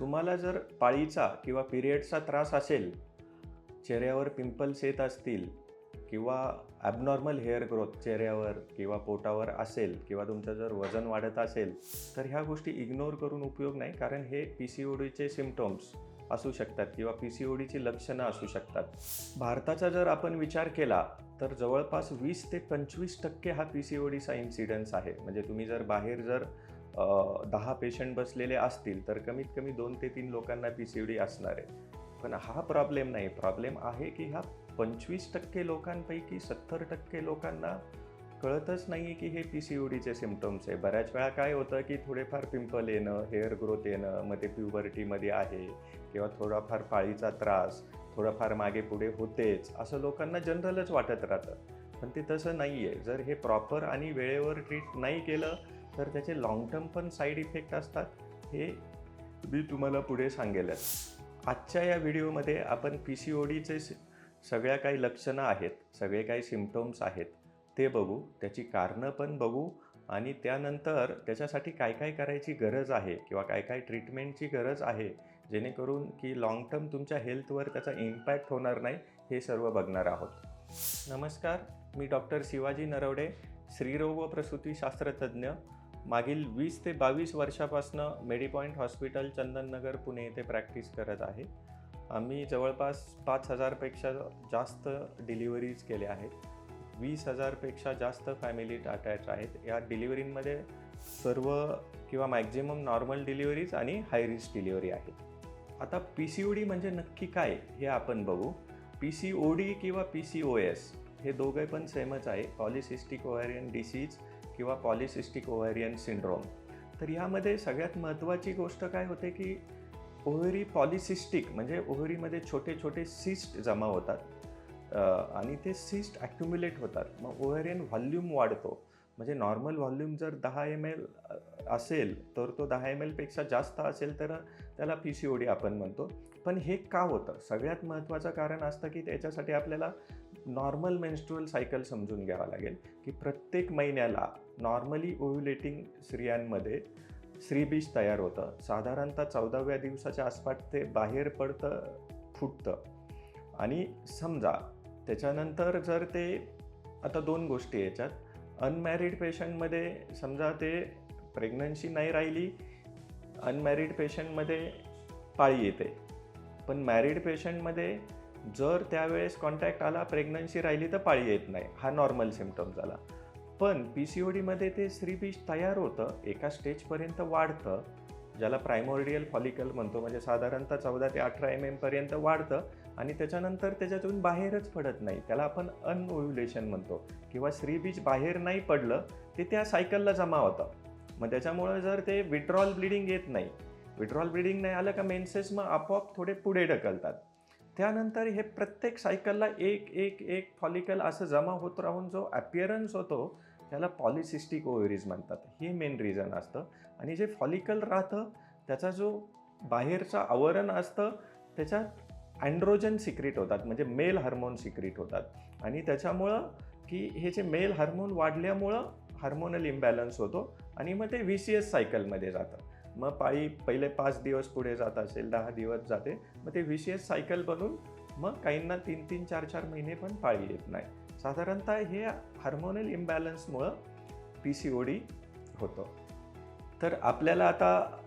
तुम्हाला जर पाळीचा किंवा पिरियडचा त्रास असेल चेहऱ्यावर पिंपल्स येत असतील किंवा ॲबनॉर्मल हेअर ग्रोथ चेहऱ्यावर किंवा पोटावर असेल किंवा तुमचं जर वजन वाढत असेल तर ह्या गोष्टी इग्नोर करून उपयोग नाही कारण हे पी सी ओ डीचे सिमटम्स असू शकतात किंवा पी सी ओ डीची लक्षणं असू शकतात. भारताचा जर आपण विचार केला तर जवळपास वीस ते पंचवीस टक्के हा पी सी ओ डीचा इन्सिडन्स आहे. म्हणजे तुम्ही जर बाहेर जर दहा पेशंट बसलेले असतील तर कमीत कमी दोन ते तीन लोकांना पी सी डी असणार आहे. पण हा प्रॉब्लेम नाही. प्रॉब्लेम आहे की ह्या पंचवीस टक्के लोकांपैकी सत्तर टक्के लोकांना कळतच नाही आहे की हे पी सी यू डीचे सिमटम्स आहे. बऱ्याच वेळा काय होतं की थोडेफार पिंपल येणं हेअर ग्रोथ येणं मग ते प्युबर्टीमध्ये आहे किंवा थोडाफार पाळीचा त्रास थोडंफार मागे पुढे होतेच असं लोकांना जनरलच वाटत राहतं. पण ते तसं नाही आहे जर हे प्रॉपर आणि वेळेवर ट्रीट नाही केलं तर त्याचे लाँग टर्म पण साईड इफेक्ट असतात हे मी तुम्हाला पुढे सांगेलच. आजच्या या व्हिडिओमध्ये आपण पी सी ओ डीचे सगळ्या काही लक्षणं आहेत सगळे काही सिमटम्स आहेत ते बघू त्याची कारणं पण बघू आणि त्यानंतर त्याच्यासाठी काय काय करायची गरज आहे किंवा काय काय ट्रीटमेंटची गरज आहे जेणेकरून की लाँग टर्म तुमच्या हेल्थवर त्याचा इम्पॅक्ट होणार नाही हे सर्व बघणार आहोत. नमस्कार मी डॉक्टर शिवाजी नरवडे स्त्रीरोग व प्रसूतीशास्त्रतज्ञ मागील वीस ते बावीस वर्षापासनं मेडीपॉईंट हॉस्पिटल चंदननगर पुणे येथे प्रॅक्टिस करत आहे. आम्ही जवळपास पाच हजारपेक्षा जास्त डिलिव्हरीज केल्या आहेत. वीस हजारपेक्षा जास्त फॅमिली अटॅच आहेत. या डिलिव्हरींमध्ये सर्व किंवा मॅक्झिमम नॉर्मल डिलिव्हरीज आणि हाय रिस्क डिलिव्हरी आहे आता पी सी ओ डी म्हणजे नक्की काय हे आपण बघू. पी सी ओ डी किंवा पी सी ओ एस हे दोघे पण सेमच आहे. पॉलिसिस्टिक ओव्हॅरियन डिसीज किंवा पॉलिसिस्टिक ओव्हेरियन सिंड्रोम. तर यामध्ये सगळ्यात महत्त्वाची गोष्ट काय होते की ओव्हरी पॉलिसिस्टिक म्हणजे ओव्हरीमध्ये छोटे छोटे सिस्ट जमा होतात. आणि ते सिस्ट ॲक्युम्युलेट होतात. मग ओव्हेरियन व्हॉल्यूम वाढतो. म्हणजे नॉर्मल व्हॉल्यूम जर दहा एम एल असेल तर तो दहा एम एलपेक्षा जास्त असेल तर त्याला पी सी ओ डी आपण म्हणतो. पण हे का होतं? सगळ्यात महत्त्वाचं कारण असतं की त्याच्यासाठी आपल्याला नॉर्मल मेन्स्ट्रुअल सायकल समजून घ्यावं लागेल की प्रत्येक महिन्याला नॉर्मली ओव्ह्युलेटिंग स्त्रियांमध्ये स्त्रीबीज तयार होतं. साधारणतः चौदाव्या दिवसाच्या आसपास ते बाहेर पडतं फुटतं. आणि समजा त्याच्यानंतर जर ते आता दोन गोष्टी याच्यात. अनमॅरिड पेशंटमध्ये समजा ते प्रेग्नन्सी नाही राहिली अनमॅरिड पेशंटमध्ये पाळी येते. पण मॅरिड पेशंटमध्ये जर त्यावेळेस कॉन्टॅक्ट आला प्रेग्नन्सी राहिली तर पाळी येत नाही. हा नॉर्मल सिमटम झाला पण पी सी ओ डीमध्ये ते स्त्रीबीज तयार होतं एका स्टेजपर्यंत वाढतं ज्याला प्रायमोरियल फॉलिकल म्हणतो म्हणजे साधारणतः चौदा ते अठरा एम एमपर्यंत वाढतं आणि त्याच्यानंतर त्याच्यातून बाहेरच पडत नाही. त्याला आपण अनओव्ह्युलेशन म्हणतो. किंवा स्त्रीबीज बाहेर नाही पडलं ते त्या सायकलला जमा होतं. मग त्याच्यामुळं जर ते विड्रॉल ब्लिडिंग येत नाही विड्रॉल ब्लिडिंग नाही आलं का मेन्सेस मग आपोआप थोडे पुढे ढकलतात. त्यानंतर हे प्रत्येक सायकलला एक एक एक फॉलिकल असं जमा होत राहून जो ॲपिअरन्स होतो त्याला पॉलिसिस्टिक ओव्हरीज म्हणतात. हे मेन रिझन असतं. आणि जे फॉलिकल राहतं त्याचा जो बाहेरचं आवरण असतं त्याच्यात अँड्रोजन सिक्रिट होतात. म्हणजे मेल हार्मोन सिक्रिट होतात. आणि त्याच्यामुळं की हे जे मेल हार्मोन वाढल्यामुळं हार्मोनल इम्बॅलन्स होतो आणि मग ते व्ही सी एस सायकलमध्ये जातं. मग पाळी पहिले पाच दिवस पुढे जात असेल दहा दिवस जाते. मग ते व्ही सी एस सायकल बनून मग काहींना तीन तीन चार चार महिने पण पाळी येत नाही. साधारणतः हे हार्मोनल इम्बॅलन्समुळं पी सी ओ डी होतं. तर आपल्याला आता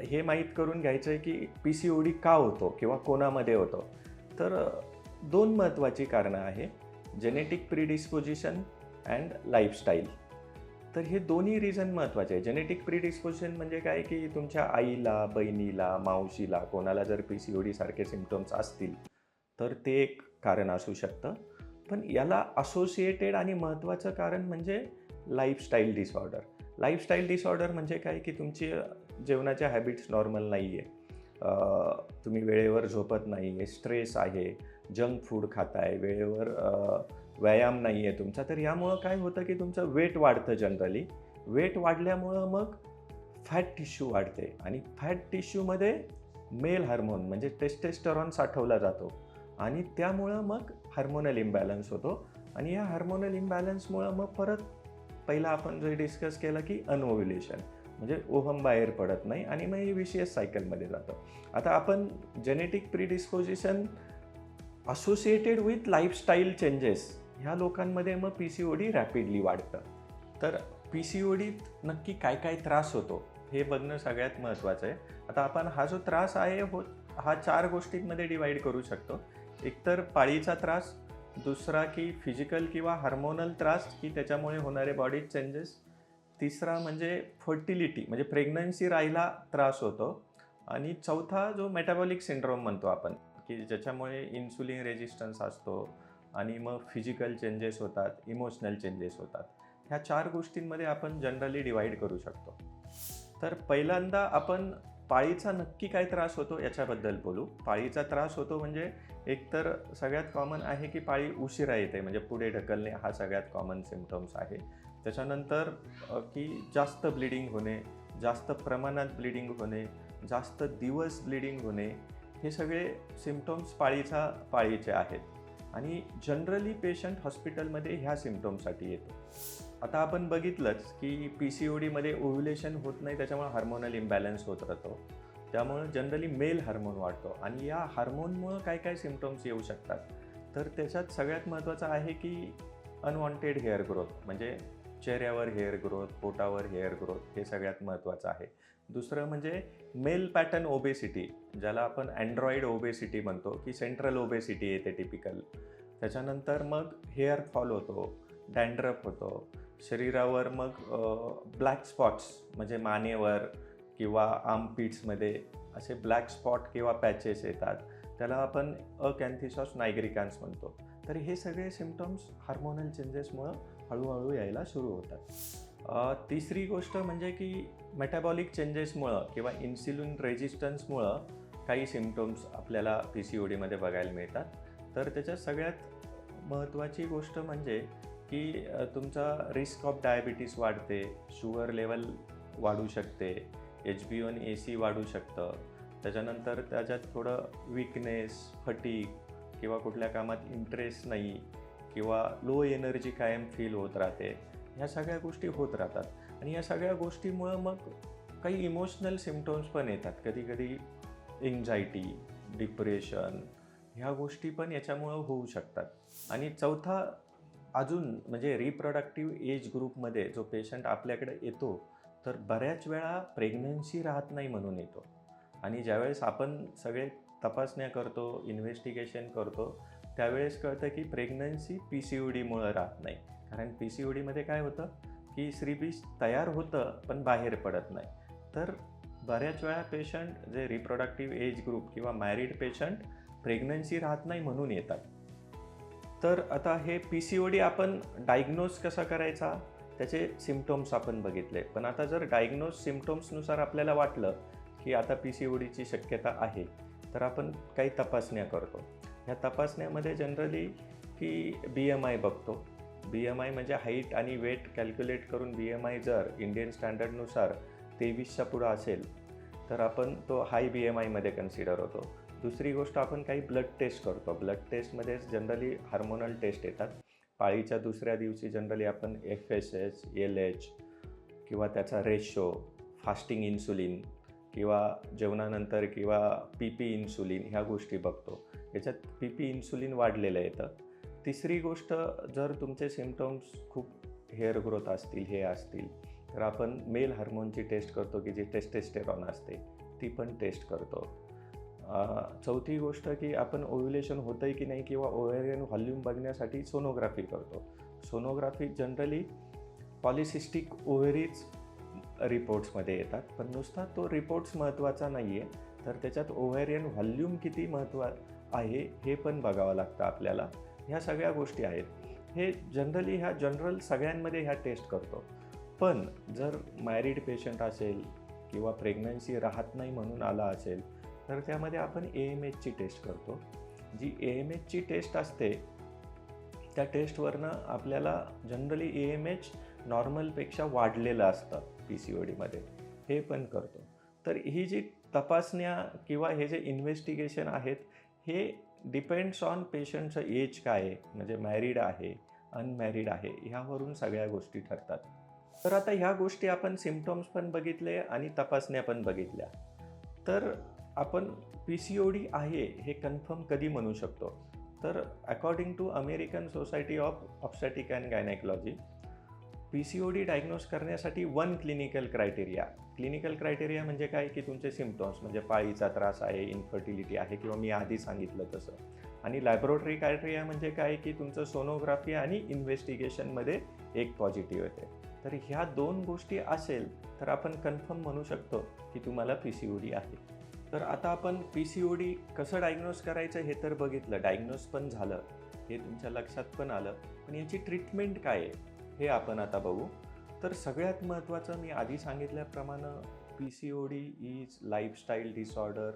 हे माहीत करून घ्यायचं आहे की पी सी ओ डी का होतो किंवा कोणामध्ये होतो? तर दोन महत्त्वाची कारणं आहे जेनेटिक प्रिडिस्पोजिशन अँड लाईफस्टाईल तर हे दोन्ही रिझन महत्त्वाचे आहे. जेनेटिक प्रिडिस्पोजिशन म्हणजे काय? की तुमच्या आईला बहिणीला मावशीला कोणाला जर पी सी ओ डीसारखे सिमटम्स असतील तर ते एक कारण असू शकतं. पण याला असोसिएटेड आणि महत्त्वाचं कारण म्हणजे लाईफस्टाईल डिसऑर्डर लाईफस्टाईल डिसऑर्डर म्हणजे काय? की तुमची जेवणाच्या हॅबिट्स नॉर्मल नाही आहे तुम्ही वेळेवर झोपत नाही आहे स्ट्रेस आहे जंक फूड खाताय वेळेवर व्यायाम नाही आहे तुमचा. तर यामुळं काय होतं की तुमचं वेट वाढतं जनरली वेट वाढल्यामुळं मग फॅट टिश्यू वाढते. आणि फॅट टिश्यूमध्ये मेल हार्मोन म्हणजे टेस्टेस्टरॉन साठवला जातो. आणि त्यामुळं मग हार्मोनल इम्बॅलन्स होतो. आणि या हार्मोनल इम्बॅलन्समुळं मग परत पहिला आपण जे डिस्कस केलं की अनओव्ह्युलेशन म्हणजे ओहम बाहेर पडत नाही आणि मग हे विशेष सायकलमध्ये जातं. आता आपण genetic predisposition associated with lifestyle changes ह्या लोकांमध्ये मग P C O D rapidly वाढतं. तर पी सी ओ डीत नक्की काय काय त्रास होतो हे बघणं सगळ्यात महत्त्वाचं आहे. आता आपण हा जो त्रास आहे हो हा चार गोष्टींमध्ये डिवाईड करू शकतो. एकतर पाळीचा त्रास दुसरा की फिजिकल किंवा हार्मोनल त्रास की त्याच्यामुळे होणारे बॉडी चेंजेस तिसरा म्हणजे फर्टिलिटी म्हणजे प्रेग्नन्सी राहायला त्रास होतो. आणि चौथा जो मेटाबॉलिक सिंड्रोम म्हणतो आपण की ज्याच्यामुळे इन्सुलिन रेजिस्टन्स असतो आणि मग फिजिकल चेंजेस होतात इमोशनल चेंजेस होतात. ह्या चार गोष्टींमध्ये आपण जनरली डिवाईड करू शकतो. तर पहिल्यांदा आपण पाळीचा नक्की काय त्रास होतो याच्याबद्दल बोलू. पाळीचा त्रास होतो म्हणजे एकतर सगळ्यात कॉमन आहे की पाळी उशिरा येते म्हणजे पुढे ढकलणे हा सगळ्यात कॉमन सिमटम्स आहे. त्याच्यानंतर की जास्त ब्लिडिंग होणे जास्त प्रमाणात ब्लिडिंग होणे जास्त दिवस ब्लिडिंग होणे हे सगळे सिमटम्स पाळीचा पाळीचे आहेत. आणि जनरली पेशंट हॉस्पिटलमध्ये ह्या सिमटमसाठी येतो. आता आपण बघितलंच की पी सी ओ डीमध्ये ओव्ह्युलेशन होत नाही त्याच्यामुळे हार्मोनल इम्बॅलन्स होत राहतो. त्यामुळं जनरली मेल हार्मोन वाढतो आणि या हार्मोनमुळं काय काय सिमटम्स येऊ शकतात? तर त्याच्यात सगळ्यात महत्त्वाचं आहे की अनवॉन्टेड हेअर ग्रोथ म्हणजे चेहऱ्यावर हेअर ग्रोथ पोटावर हेअर ग्रोथ हे सगळ्यात महत्त्वाचं आहे. दुसरं म्हणजे मेल पॅटर्न ओबेसिटी ज्याला आपण अँड्रॉइड ओबेसिटी म्हणतो की सेंट्रल ओबेसिटी येते टिपिकल. त्याच्यानंतर मग हेअर फॉल होतो डँड्रप होतो शरीरावर मग ब्लॅक स्पॉट्स म्हणजे मानेवर किंवा आमपीट्समध्ये असे ब्लॅक स्पॉट किंवा पॅचेस येतात. त्याला आपण अकॅन्थिसॉस नायग्रिकान्स म्हणतो. तर हे सगळे सिमटम्स हार्मोनल चेंजेसमुळं हळूहळू यायला सुरू होतात. तिसरी गोष्ट म्हणजे की मेटाबॉलिक चेंजेसमुळं किंवा इन्सुलिन रेजिस्टन्समुळं काही सिमटम्स आपल्याला पी सी ओ डीमध्ये बघायला मिळतात. तर त्याच्यात सगळ्यात महत्त्वाची गोष्ट म्हणजे की तुमचा रिस्क ऑफ डायबिटीस वाढते शुगर लेवल वाढू शकते H B one A C वाढू शकतं. त्याच्यानंतर त्याच्यात थोडं विकनेस फटीक किंवा कुठल्या कामात इंटरेस्ट नाही किंवा लो एनर्जी कायम फील होत राहते. ह्या सगळ्या गोष्टी होत राहतात. आणि या सगळ्या गोष्टीमुळं मग काही इमोशनल सिमटम्स पण येतात. कधी कधी एन्झायटी डिप्रेशन ह्या गोष्टी पण याच्यामुळं होऊ शकतात. आणि चौथा अजून म्हणजे रिप्रोडक्टिव्ह एज ग्रुपमध्ये जो पेशंट आपल्याकडे येतो तर बऱ्याच वेळा प्रेग्नन्सी राहत नाही म्हणून येतो. आणि ज्यावेळेस आपण सगळे तपासण्या करतो इन्व्हेस्टिगेशन करतो त्यावेळेस कळतं की प्रेग्नन्सी पी सी ओ डीमुळं राहत नाही. कारण पी सी ओ डीमध्ये काय होतं की श्रीबीज तयार होतं पण बाहेर पडत नाही. तर बऱ्याच वेळा पेशंट जे रिप्रोडक्टिव्ह एज ग्रुप किंवा मॅरिड पेशंट प्रेग्नन्सी राहत नाही म्हणून येतात. तर आता हे पी सी ओ डी आपण डायग्नोज कसा करायचा? त्याचे सिमटम्स आपण बघितले. पण आता जर डायग्नोज सिमटम्सनुसार आपल्याला वाटलं की आता पी सी ओ डीची शक्यता आहे तर आपण काही तपासण्या करतो. ह्या तपासण्यामध्ये जनरली की बी एम आय बघतो. बी एम आय म्हणजे हाईट आणि वेट कॅल्क्युलेट करून बी एम आय जर इंडियन स्टँडर्डनुसार तेवीसच्या पुढं असेल तर आपण तो हाय बी एम आयमध्ये कन्सिडर होतो. दुसरी गोष्ट आपण काही ब्लड टेस्ट करतो. ब्लड टेस्टमध्येच जनरली हार्मोनल टेस्ट येतात. पाळीच्या दुसऱ्या दिवशी जनरली आपण F S S L H किंवा त्याचा रेशो फास्टिंग इन्सुलिन किंवा जेवणानंतर किंवा पी पी इन्सुलिन ह्या गोष्टी बघतो. याच्यात पी पी इन्सुलिन वाढलेलं येतं तिसरी गोष्ट जर तुमचे सिमटम्स खूप हेअर ग्रोथ असतील हे असतील तर आपण मेल हार्मोनची टेस्ट करतो की जी टेस्टेस्टेरॉन असते ती पण टेस्ट करतो. चौथी गोष्ट की आपण ओव्ह्युलेशन होतं आहे की नाही किंवा ओव्हेरियन व्हॉल्यूम बघण्यासाठी सोनोग्राफी करतो. सोनोग्राफी जनरली पॉलिसिस्टिक ओव्हरीज रिपोर्ट्समध्ये येतात पण नुसता तो रिपोर्ट्स महत्त्वाचा नाही आहे तर त्याच्यात ओव्हेरियन व्हॉल्यूम किती महत्त्वा आहे हे पण बघावं लागतं आपल्याला. ह्या सगळ्या गोष्टी आहेत. हे जनरली ह्या जनरल सगळ्यांमध्ये ह्या टेस्ट करतो. पण जर मॅरिड पेशंट असेल किंवा प्रेग्नन्सी राहत नाही म्हणून आला असेल तर त्यामध्ये आपण ए एम एचची टेस्ट करतो. जी ए एम एचची टेस्ट असते त्या टेस्टवरनं आपल्याला जनरली ए एम एच नॉर्मलपेक्षा वाढलेलं असतं पी सी ओ डीमध्ये हे पण करतो. तर ही जी तपासण्या किंवा हे जे इन्व्हेस्टिगेशन आहेत हे डिपेंड्स ऑन पेशंटचं एज काय आहे? म्हणजे मॅरिड आहे अनमॅरिड आहे ह्यावरून सगळ्या गोष्टी ठरतात. तर आता ह्या गोष्टी आपण सिमटॉम्स पण बघितले आणि तपासण्या पण बघितल्या. तर आपण पी सी ओ डी आहे हे कन्फर्म कधी म्हणू शकतो? तर according to American society of obstetric and gynaecology P C O D diagnose करण्यासाठी one clinical criteria. Clinical criteria म्हणजे काय? की तुमचे सिमटॉम्स म्हणजे पाळीचा त्रास आहे इन्फर्टिलिटी आहे किंवा मी आधी सांगितलं तसं. आणि लॅबोरेटरी क्रायटेरिया म्हणजे काय? की तुमचं सोनोग्राफी आणि इन्व्हेस्टिगेशनमध्ये एक पॉझिटिव्ह येते. तर ह्या दोन गोष्टी असेल तर आपण कन्फर्म म्हणू शकतो की तुम्हाला पी सी ओ डी आहे. तर आता आपण पी सी ओ डी कसं डायग्नोस करायचं हे तर बघितलं. डायग्नोस पण झालं. हे तुमच्या लक्षात पण आलं. पण याची ट्रीटमेंट काय आहे? हे आपण आता बघू. तर सगळ्यात महत्त्वाचं मी आधी सांगितल्याप्रमाणे P C O D is lifestyle disorder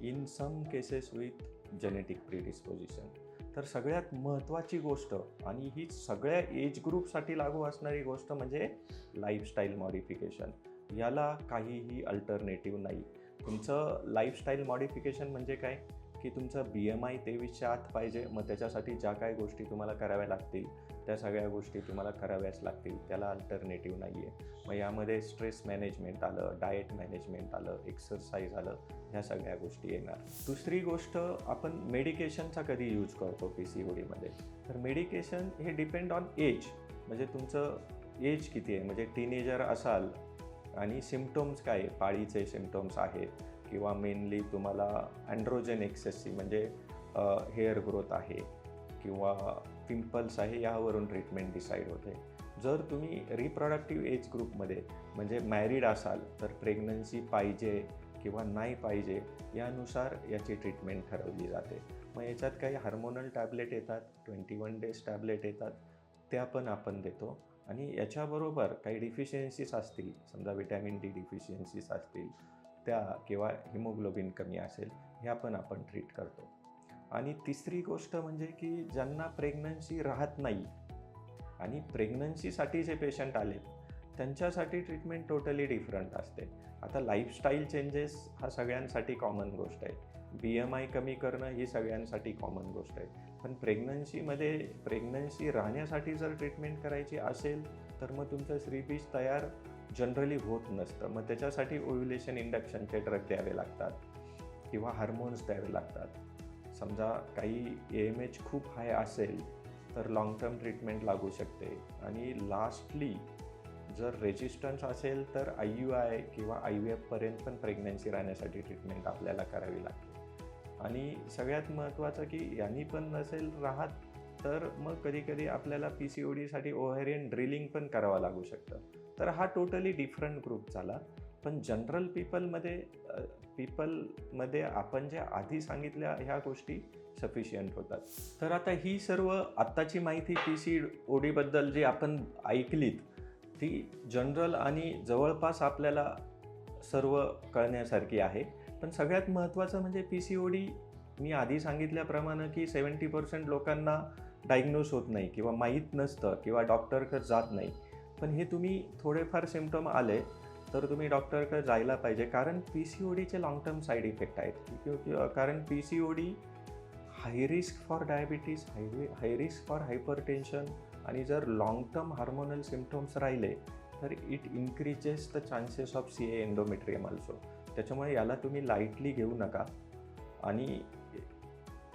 in some cases with genetic predisposition तर सगळ्यात महत्त्वाची गोष्ट आणि ही सगळ्या एज ग्रुपसाठी लागू असणारी गोष्ट म्हणजे लाईफस्टाईल मॉडिफिकेशन याला काहीही अल्टरनेटिव्ह नाही. तुमचं लाईफस्टाईल मॉडिफिकेशन म्हणजे काय? की तुमचं बी एम आय तेवीसच्या आत पाहिजे. मग त्याच्यासाठी ज्या काही गोष्टी तुम्हाला कराव्या लागतील. त्या सगळ्या गोष्टी तुम्हाला कराव्याच लागतील. त्याला अल्टरनेटिव्ह नाही आहे मग यामध्ये स्ट्रेस मॅनेजमेंट आलं डाएट मॅनेजमेंट आलं एक्सरसाइज आलं ह्या सगळ्या गोष्टी येणार. दुसरी गोष्ट आपण मेडिकेशनचा कधी यूज करतो पी सी ओ डीमध्ये तर मेडिकेशन हे डिपेंड ऑन एज म्हणजे तुमचं एज किती आहे? म्हणजे टीनेजर असाल आणि सिम्पटम्स काय आहे? पाळीचे सिमटोम्स आहेत किंवा मेनली तुम्हाला अँड्रोजन एक्सेसची म्हणजे हेअर ग्रोथ आहे किंवा पिंपल्स आहे यावरून ट्रीटमेंट डिसाईड होते. जर तुम्ही रिप्रॉडक्टिव्ह एज ग्रुपमध्ये म्हणजे मॅरिड असाल तर प्रेग्नन्सी पाहिजे किंवा नाही पाहिजे यानुसार याची ट्रीटमेंट ठरवली जाते. मग याच्यात काही हार्मोनल टॅबलेट येतात ट्वेंटी वन डेज टॅबलेट येतात त्या पण आपण देतो. आणि याच्याबरोबर काही डिफिशियन्सीज असतील समजा विटॅमिन डी डिफिशियन्सीज असतील त्या किंवा हिमोग्लोबिन कमी असेल ह्या पण आपण ट्रीट करतो. आणि तिसरी गोष्ट म्हणजे की ज्यांना प्रेग्नन्सी राहत नाही आणि प्रेग्नन्सीसाठी जे पेशंट आले त्यांच्यासाठी ट्रीटमेंट टोटली डिफरंट असते. आता लाईफस्टाईल चेंजेस हा सगळ्यांसाठी कॉमन गोष्ट आहे. बी एम आय कमी करणं ही सगळ्यांसाठी कॉमन गोष्ट आहे. पण प्रेग्नन्सीमध्ये प्रेग्नन्सी राहण्यासाठी जर ट्रीटमेंट करायची असेल तर मग तुमचं श्रीबीज तयार जनरली होत नसतं. मग त्याच्यासाठी ओव्युलेशन इंडक्शनचे ड्रग द्यावे लागतात किंवा हार्मोन्स द्यावे लागतात. समजा काही ए एम एच खूप हाय असेल तर लाँग टर्म ट्रीटमेंट लागू शकते. आणि लास्टली जर रेजिस्टन्स असेल तर आय यू आय किंवा आय यू एफपर्यंत पण प्रेग्नन्सी राहण्यासाठी ट्रीटमेंट आपल्याला करावी लागते. आणि सगळ्यात महत्त्वाचं की यांनी पण नसेल राहत तर मग कधीकधी आपल्याला पी सी ओ डीसाठी ओहेरियन ड्रिलिंग पण करावं लागू शकतं. तर हा टोटली डिफरंट ग्रुप झाला. पण जनरल पीपलमध्ये पीपलमध्ये आपण जे आधी सांगितल्या ह्या गोष्टी सफिशियंट होतात. तर आता ही सर्व आत्ताची माहिती पी सी ओ डीबद्दल जी आपण ऐकलीत ती जनरल आणि जवळपास आपल्याला सर्व कळण्यासारखी आहे. पण सगळ्यात महत्त्वाचं म्हणजे पी सी ओ डी मी आधी सांगितल्याप्रमाणे की सेवन्टी पर्सेंट लोकांना डायग्नोज होत नाही किंवा माहीत नसतं किंवा डॉक्टरकडे जात नाही. पण हे तुम्ही थोडेफार सिमटम आले तर तुम्ही डॉक्टरकडे जायला पाहिजे. कारण पी सी ओ डीचे लॉंग टर्म साईड इफेक्ट आहेत. कारण P C O D high risk for diabetes high high risk for hypertension आणि जर लाँग टर्म हार्मोनल सिमटम्स राहिले तर it increases the chances of C A endometrium also त्याच्यामुळे याला तुम्ही लाईटली घेऊ नका. आणि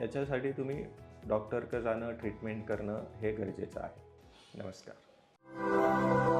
याच्यासाठी तुम्ही डॉक्टरकडे जाणं ट्रीटमेंट करणं हे गरजेचं आहे. नमस्कार.